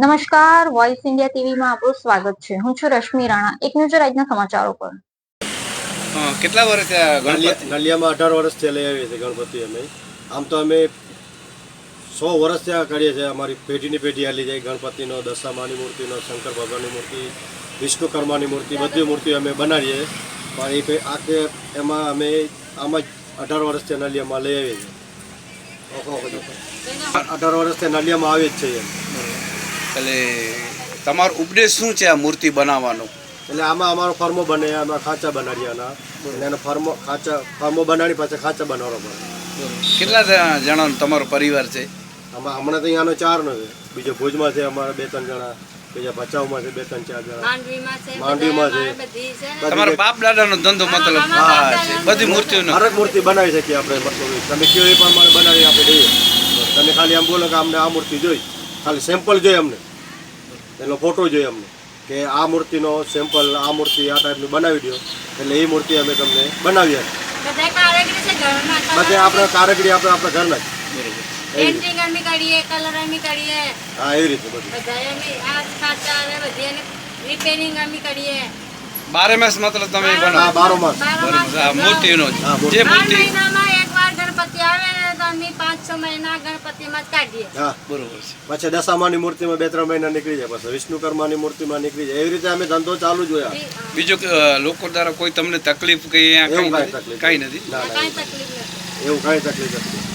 નમસ્કાર voice India ટીવીમાં આપનું સ્વાગત છે. હું છું રશ્મિ રાણા. એક નજર આજના સમાચારો પર. કેટલા વર્ષ થયા ગણપતિ? નલિયામાં અઢાર વર્ષથી લઈ આવીએ છીએ ગણપતિ અમે. આમ તો અમે સો વર્ષ ત્યાં કરીએ છીએ. અમારી પેઢીની પેઢી હાલી જાય. ગણપતિનો દશામાની મૂર્તિનો શંકર ભગવાનની મૂર્તિ વિષ્ણુકર્માની મૂર્તિ બધી મૂર્તિ અમે બનાવીએ. પણ એ આખે એમાં અમે આમાં જ અઢાર વર્ષથી નલિયામાં લઈ આવીએ છીએ. અઢાર વર્ષથી નલિયામાં આવીએ જ છીએ એટલે તમારો ઉપદેશ શું છે આ મૂર્તિ બનાવવાનો? એટલે આમાં અમારો ફર્મો બને આમાં ખાંચા બનાવીએ આના એનો ફર્મો ખાંચા ફર્મો બનાવી પાછા ખાંચા બનાવવાનો પડે. કેટલા જણા- જણાનો તમારો પરિવાર છે? આમાં હમણાં તો અહીંયાનો ચાર નો છે. બીજો ભુજમાં છે અમારા બે ત્રણ જણા બીજા ભચાઉમાં છે બે ત્રણ ચાર જણા. માંડવીમાં છે. તમારા બાપ દાદાનો ધંધો મતલબ હા, છે બધી મૂર્તિઓનો. હરક મૂર્તિ બનાવી શકીએ આપણે. મતલબ તમે કયો એ પ્રમાણે બનાવી આપણે દઈએ તમે ખાલી આમ બોલો કે અમને આ મૂર્તિ જોઈ. ખાલી સેમ્પલ જોઈએ અમને. એનો ફોટો જોઈએ અમને કે આ મૂર્તિનો સેમ્પલ આ મૂર્તિ આ ટાઈપની બનાવી દો એટલે એ મૂર્તિ અમે તમને બનાવી આપીએ. બધા આપણે કારગડી આપણે આપણા ઘરના જ. બરોબર પેન્ટિંગ અમે કરીએ કલર અમે કરીએ. હા એવી રીતે બધું. બારે માસ મતલબ તમે બનાવો. બારો માસ. મૂર્તિનો જ. મૂર્તિ. જે બાર મૂર્તિ મહિનામાં એકવાર ગણપતિ આવે ને તો અમે પાંચ છ મહિના ગણપતિમાં જ કાઢીએ. હા. બરોબર છે પછી દશામાની મૂર્તિમાં બે ત્રણ મહિના નીકળી જાય પછી વિષ્ણુકર્માની મૂર્તિમાં નીકળી જાય. એવી રીતે અમે ધંધો ચાલુ જ હોય. બીજું લોકો દ્વારા કોઈ તમને તકલીફ કે એવું કઈ કાંઈ તકલીફ કઈ કાંઈ તકલીફ નથી. એવું કાંઈ તકલીફ નથી.